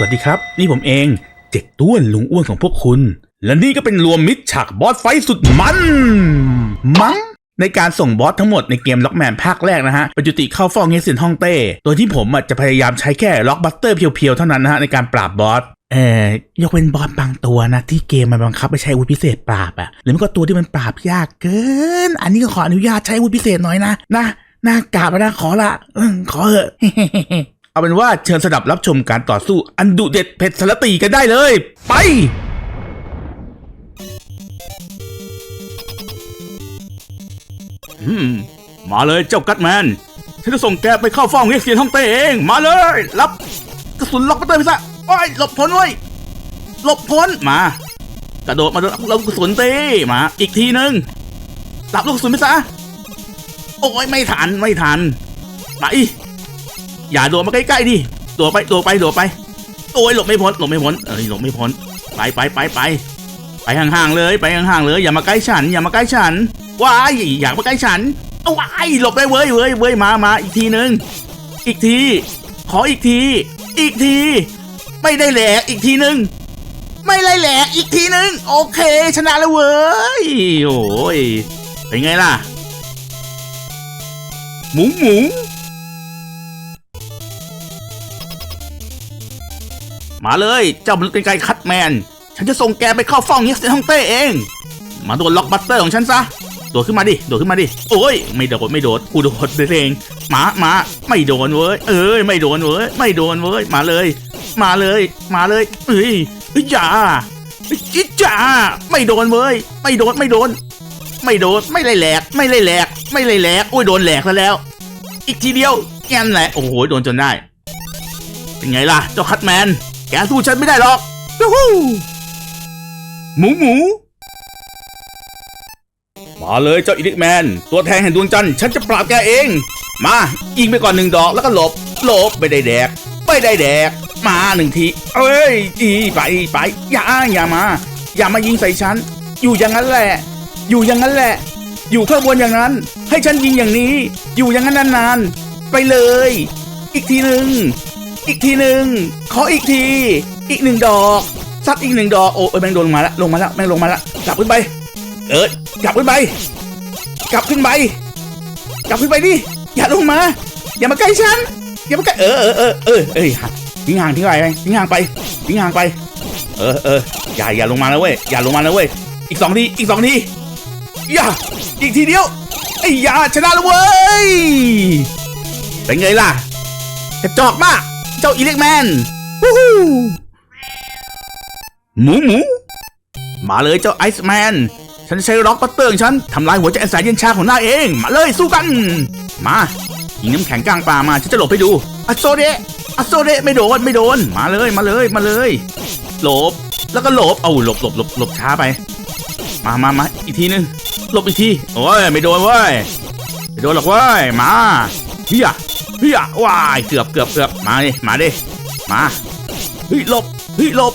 วัสดีครับ นี่ผมเองเจ็กต้วนลุงอ้วนของพวกคุณ และนี่ก็เป็นรวมมิตรฉากบอสไฟสุดมัน มั้งในการส่งบอสทั้งหมดในเกมล็อกแมนภาคแรกนะฮะป็นจุติเข้าเฝ้าเงสินฮ่องเต้ โดยที่ผมจะพยายามใช้แค่ล็อกบัสเตอร์เพียวๆเท่านั้นนะฮะในการปราบบอสเอ่อยกเป็นบอสบางตัวนะ ที่เกมมันบังคับให้ใช้อาวุธพิเศษปราบอะหรือไม่ก็ตัวที่มันปราบยากเกิน อันนี้ก็ขออนุญาตใช้อาวุธพิเศษหน่อยนะนะหน้ากาบนะขอละขอเถอะ เอาเป็นว่าเชิญสดับรับชมการต่อสู้อันดุเด็ดเผ็ดสารตีกันได้เลย ไปอืมมาเลยเจ้ากัตแมน ฉันจะส่งแกไปเข้าเฝ้าเง็กเซียนฮ่องเต้เอง มาเลย รับกระสุนล็อกมาเตอร์ไปซะโอ้ยหลบพ้นเว้ยหลบพ้นมา กระโดดมารับกกระสุนเตีมา อีกทีนึงรับลูกกระสุนไปซะโอ้ยไม่ทันไม่ทันไป อย่าโดดมาใกล้ๆดิโดดไปโดดไปโดดไปโอ้ยหลบไม่พ้นหลบไม่พ้นเอ้ยหลบไม่พ้นไปไปไปไปไปห่างๆเลยไปห่างๆเลยอย่ามาใกล้ฉัน อย่ามาใกล้ฉันว้ายอย่ามาใกล้ฉันเอาว้ายหลบได้เว้ยเว้ยเว้ยมามาอีกทีนึงอีกที ขออีกที อีกที ไม่ได้แหลกอีกทีนึงไม่ได้แหลกอีกทีนึงโอเค ชนะแล้วเว้ยโอ้ยเป็นไงล่ะหมูหมู มาเลยเจ้ามนุษย์เป็นไก่คัดแมน ฉันจะส่งแกไปเข้าเฝ้าเงี้ยเซนฮ่องเต้เอง มาโดนล็อกบัตเตอร์ของฉันซะโดดขึ้นมาดิ โดดขึ้นมาดิ โอ้ย ไม่โดดไม่โดด กูโดดเองหมาหมาไม่โดนเว้ย เอ้ย ไม่โดนเว้ย ไม่โดนเว้ย มาเลย มาเลย มาเลยเอ้ยเฮ้ยจ้าจิจ้าไม่โดนเว้ย ไม่โดน ไม่โดน ไม่โดน ไม่เลยแหลก ไม่เลยแหลก ไม่เลยแหลก โอ้ย โดนแหลกซะแล้ว อีกทีเดียวแกนแหละ โอ้โห โดนจนได้ เป็นไงล่ะ เจ้าคัตแมน แกสู้ฉันไม่ได้หรอกยูฮูหมูหมู มาเลยเจ้าอิลิกแมน ตัวแทนแห่งดวงจันทร์ฉันจะปราบแกเอง มายิงไปก่อนหนึ่งดอกแล้วก็หลบ หลบไม่ได้แดกไม่ได้แดก มาหนึ่งที เอ้ยอีไปไปอย่าอย่ามา อย่ามายิงใส่ฉัน อยู่อย่างนั้นแหละ อยู่อย่างนั้นแหละ อยู่ข้างบนอย่างนั้น ให้ฉันยิงอย่างนี้ อยู่อย่างนั้นนานๆไปเลย อีกทีหนึ่งอีกทีหนึ่ง ขออีกที อีกหนึ่งดอกซัดอีกหนึ่งดอกโอ้ยแม่งโดนลงมาแล้วลงมาแล้วแม่งลงมาแล้วกลับขึ้นไป เออกลับขึ้นไป กลับขึ้นไป กลับขึ้นไปดิอย่าลงมา อย่ามาใกล้ฉันอย่ามาใกล้เออเออเออเออเอ้ยทิ้งห่างทิ้งไปทิ้งห่างไปทิ้งห่างไป เออเอออย่าอย่าลงมานะเว้ยอย่าลงมานะเว้ยอีกสองทีอีกสองทีอย่าอีกทีเดียวไอ้ยาชนะแล้วเว้ยเป็นไงล่ะกระจอกมากเจ้าอีเล็กแมน วู้ฮู้หมูหมู มาเลยเจ้าไอซ์แมน ฉันใช้ร็อกบัตเตอร์ของฉันทำลายหัวใจแสนเย็นชาของนายเอง มาเลยสู้กัน มายิงน้ำแข็งกลางป่ามาฉันจะหลบไปดูอัโซเดะอัโซเดะไม่โดนไม่โดน มาเลยมาเลยมาเลย หลบ แล้วก็หลบ เอาหลบหลบหลบหลบช้าไป มามามาอีกทีนึง หลบอีกที โอ้ยไม่โดนเว้ยไม่โดนหรอกเว้ย มาเฮียเฮ้ยว้าย เกือบเกือบเกือบมาดิมาดิ มาเฮ้ยหลบเฮ้ยหลบ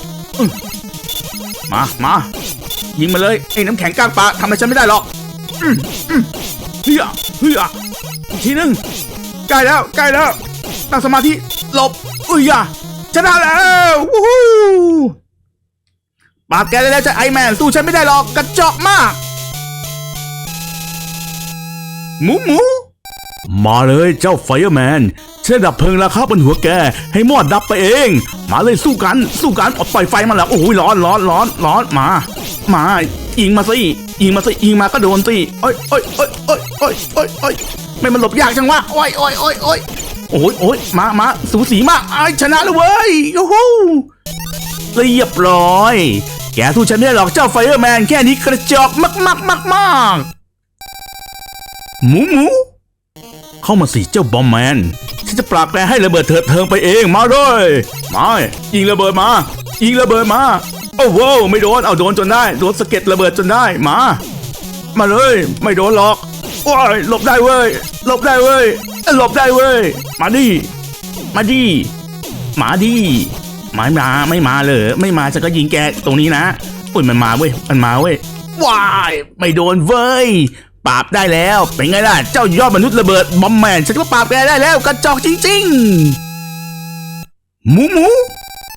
มามายิงมาเลยไอ้น้ำแข็งกลางปลาทำอะไรฉันไม่ได้หรอกอื้ออื้อเฮ้ยเฮ้ยอีกทีนึงใกล้แล้วใกล้แล้วตั้งสมาธิหลบอุ้ยอะชนะแล้ววู้ฮู้ปราบแกได้แล้วจะไอแมนสู้ฉันไม่ได้หรอกกระจอกมากหมูหมู มาเลยเจ้าไฟร์แมนฉันจะดับเพลิงราคาบนหัวแก ให้มอดดับไปเอง มาเลยสู้กัน สู้กันอาปล่อยไฟมาแล้ว โอ้ยร้อนร้อนร้อนร้อนมา มายิงมาสิยิงมาสิยิงมาก็โดนสิโอ้ยโอ้ยโอ้ยโอ้ยโอ้ยโอ้ยโอ้ยไม่มันหลบยากจังวะโอ้ยโอ้ยโอ้ยโอ้ยโอ้ยโอ้ยมามาสูสีมากไอ้ชนะแล้วเว้ยโอ้โหเรียบร้อย แกสู้ฉันไม่ได้หรอกเจ้าไฟเออร์แมนแค่นี้กระจอกมากมากมากมากหมูหมู เข้ามาสิเจ้าบอมแมนฉันจะปราบแกให้ระเบิดเถิดเทิงไปเองมาเลยมายิงระเบิดมายิงระเบิดมาโอ้โหไม่โดนเอาโดนจนได้โดนสะเก็ดระเบิดจนได้มา มาเลย ไม่โดนหรอกโอ้ยหลบได้เว้ยหลบได้เว้ยหลบได้เว้ยมาดิมาดิมาดิไม่มาไม่มาเลยไม่มาฉันก็ยิงแกตรงนี้นะอุ้ยมันมาเว้ยมันมาเว้ยว้ายไม่โดนเว้ย ปราบได้แล้ว เป็นไงล่ะ เจ้ายอดมนุษย์ระเบิดบอมแมนฉันก็ปราบแกได้แล้วกระจอกจริงๆหมูหมู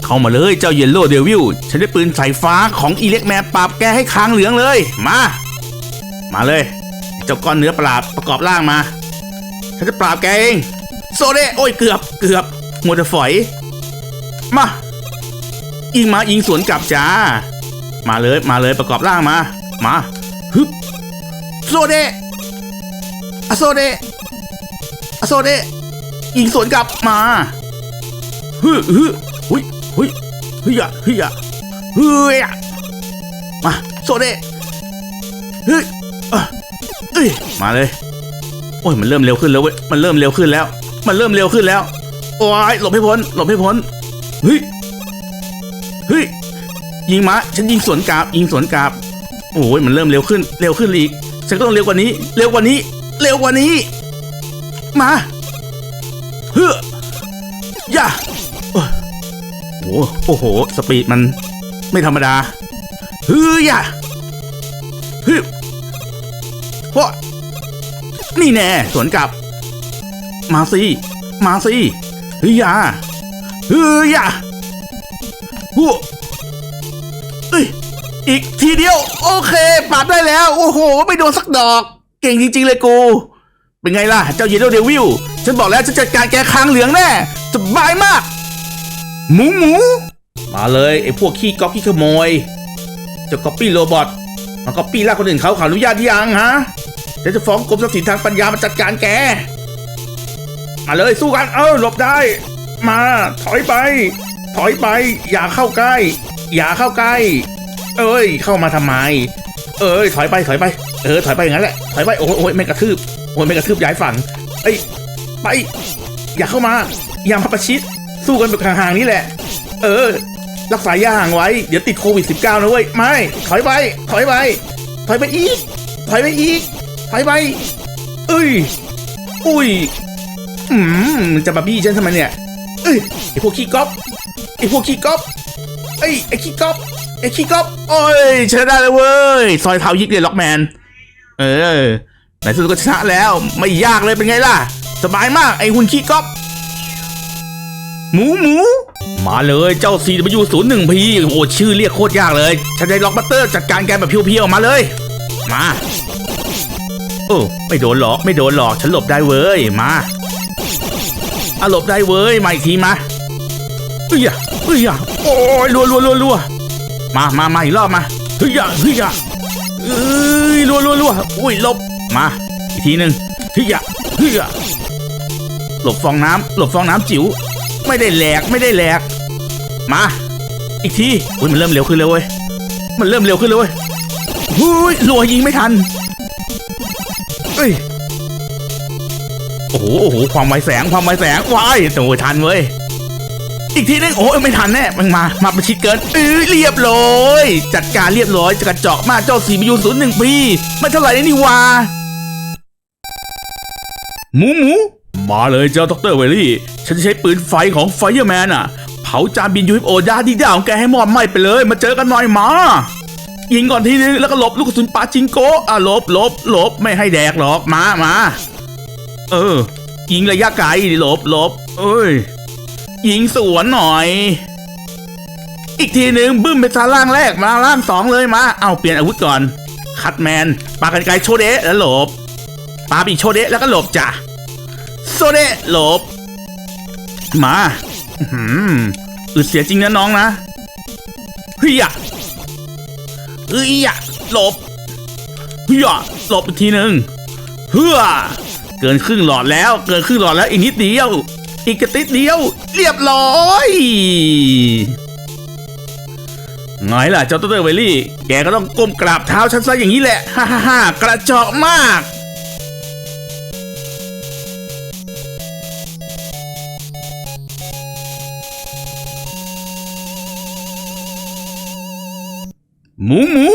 เข้ามาเลยเจ้าเยลโล่เดวิลฉันได้ปืนสายฟ้าของอีเล็กแมนปราบแกให้ค้างเหลืองเลย มา มาเลย เจ้าก้อนเนื้อประหลาดประกอบร่างมาฉันจะปราบแกเองโซเดโอ้ยเกือบเกือบมัวแต่ฝอย มายิงมายิงสวนกลับจ้า มาเลยมาเลยประกอบร่างมา มา โซเดอะโซเดอะโซเดยิงสวนกลับมาฮึฮึหุยหุยฮึยะฮึยะฮึยะมาโซเดฮึเอ้ยเอ้ยมาเลยโอ้ยมันเริ่มเร็วขึ้นแล้วเว้ยมันเริ่มเร็วขึ้นแล้ว มันเริ่มเร็วขึ้นแล้วโอ้ยหลบให้พ้นหลบให้พ้นเฮ้ยเฮ้ยยิงมาฉันยิงสวนกราบยิงสวนกราบโอ้ยมันเริ่มเร็วขึ้นเร็วขึ้นอีก ฉันก็ต้องเร็วกว่านี้ เร็วกว่านี้ เร็วกว่านี้ มาเฮ้ยย่าโอ้โหโอ้โห สปีดมันไม่ธรรมดาเฮ้ยย่าเฮ้ยเพราะนี่แน่สวนกลับ มาสิมาสิเฮ้ยย่าเฮ้ยย่าหัวเอ้ย อีกทีเดียว โอเคปราบได้แล้ว โอ้โห ไม่โดนสักดอก เก่งจริง ๆ เลยกู เป็นไงล่ะ เจ้าเยลโลเดวิลฉันบอกแล้วฉันจัดการแกคางเหลืองแน่สบายมาก หมูหมู มาเลยไอ้พวกขี้ก๊อกขี้ขโมยเจะก๊อปปี้โรบอทมาก๊อปปี้ล่าคนอื่นเขาขออนุญาตหรือยังฮะเดี๋ยวจะฟ้องกรมทรัพย์สินทางปัญญามาจัดการแก มาเลยสู้กัน เออหลบได้ มา ถอยไป ถอยไป อย่าเข้าใกล้ อย่าเข้าใกล้ เอ้ย เข้ามาทำไม เอ้ย ถอยไปถอยไป เออ ถอยไปอย่างนั้นแหละ ถอยไป โอ้ยโอ้ยไม่กระทืบ โอ้ยไม่กระทืบย้ายฝั่งเอ้ย ไป อย่าเข้ามา อย่ามาประชิด สู้กันแบบห่างๆนี่แหละ เออ รักษาย่าห่างไว้ เดี๋ยวติดโควิด -19 นะเว้ย ไม่ ถอยไป ถอยไป ถอยไปอีก ถอยไปอีก ถอยไป เอ้ย อุ้ย อืม จะมาบี้ฉันทำไมเนี่ย เอ้ย ไอพวกขี้ก๊อปไอพวกขี้ก๊อปไอยไอขี้ก๊อป ไอ้ขี้ก๊อปโอ้ยชนะได้เลยเว้ย ซอยเท้ายิกเลยล็อกแมน เออไหนสุดก็ชนะแล้ว ไม่ยากเลยเป็นไงล่ะ สบายมากไอ้หุ่นขี้ก๊อปหมูหมู มาเลยเจ้า CW01P โอ้ชื่อเรียกโคตรยากเลย ฉันได้ล็อกบัตเตอร์จัดการแกแบบเพียวๆมาเลย มาโอ้ไม่โดนหรอกไม่โดนหรอกฉันหลบได้เว้ยมาอะหลบได้เว้ยมาอีกทีมาเฮ้ยเฮ้ยโอ้ยรัวรัวรัวรัว มามามาอีกรอบมาเฮ้ยอะเฮ้ยอะเอ้ยรัวรัวรัวอุ้ยหลบมา อีกทีหนึ่งเฮ้ยอะเฮ้ยอะหลบฟองน้ำหลบฟองน้ำจิ๋วไม่ได้แหลกไม่ได้แหลกมา อีกทีอุ้ยมันเริ่มเร็วขึ้นเลยเว้ยมันเริ่มเร็วขึ้นเลยเว้ยหุ้ยรัวยิงไม่ทันเอ้ยโอ้โหโอ้โหความไวแสงความไวแสงว้ายโอ้ยทันเว้ย อีกทีนึงโอ้ยไม่ทันแน่มันมา มาประชิดเกินเออเรียบร้อยจัดการเรียบร้อยจะกระเจาะมากเจ้าสีมิยูศูนย์หนึ่งปีไม่เท่าไหร่นี่วาหมูหมูมาเลยเจ้าดรเวลลี่ ฉันจะใช้ปืนไฟของไฟเอร์แมนอะ เผาจานบินยูเอฟโอดาดีดาของแกให้หมอดไหม้ไปเลย มาเจอกันหน่อยมา ยิงก่อนทีนึงแล้วก็หลบลูกกระสุนปาจิงโกอะหลบหลบหลบไม่ให้แดกหรอกมามาเออ ยิงระยะไกลดิหลบหลบเอ้ย ยิงสวนหน่อย อีกทีหนึ่งบึ้มไปซาล่างแรกมาล่างสองเลยมา เอาเปลี่ยนอาวุธก่อน คัดแมนปากันไกลโชเดะแล้วหลบปาปีโชเดะแล้วก็หลบจ้ะโซเดะหลบ มาอื้อหืมอึดเสียจริงนะน้องนะเฮียเฮ้ยอะหลบเฮ้ยอะหลบอีกทีหนึ่งเฮือเกินครึ่งหลอดแล้ว เกินครึ่งหลอดแล้วอีกนิดเดียว อีกกระติดเดียว เรียบร้อยไงล่ะเจ้าตัวเตอร์เวลลี่ แกก็ต้องก้มกราบเท้าฉันซะอย่างนี้แหละ ฮ่าฮ่าฮ่ากระจอกมาก หมูหมู